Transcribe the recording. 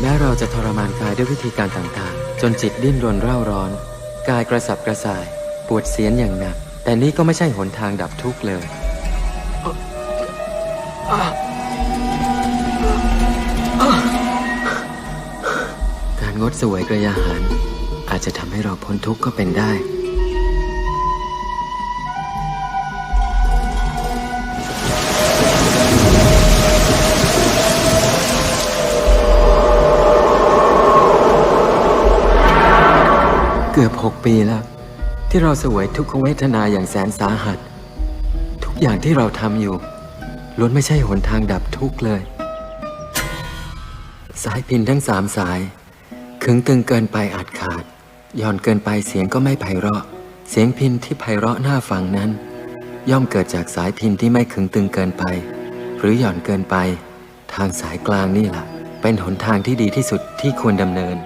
แม้เราจะทรมานกายด้วยวิธีการต่างๆ จนจิตดิ้นรนเร่าร้อน กายกระสับกระส่าย ปวดเสียนอย่างหนัก แต่นี่ก็ไม่ใช่หนทางดับทุกข์เลยการงดสวยกระยาหาร อาจจะทำให้เราพ้นทุกข์ก็เป็นได้ เกือบหกปีแล้ว ที่เราเสวยทุกขเวทนาอย่างแสนสาหัส ทุกอย่างที่เราทำอยู่ล้วนไม่ใช่หนทางดับทุกข์เลย สายพินทั้งสามสาย ขึงตึงเกินไปอาจขาดหย่อนเกินไปเสียงก็ไม่ไพเราะ เสียงพินที่ไพเราะน่าฟังนั้น ย่อมเกิดจากสายพินที่ไม่ขึงตึงเกินไป หรือหย่อนเกินไป ทางสายกลางนี่แหละเป็นหนทางที่ดีที่สุดที่ควรดำเนิน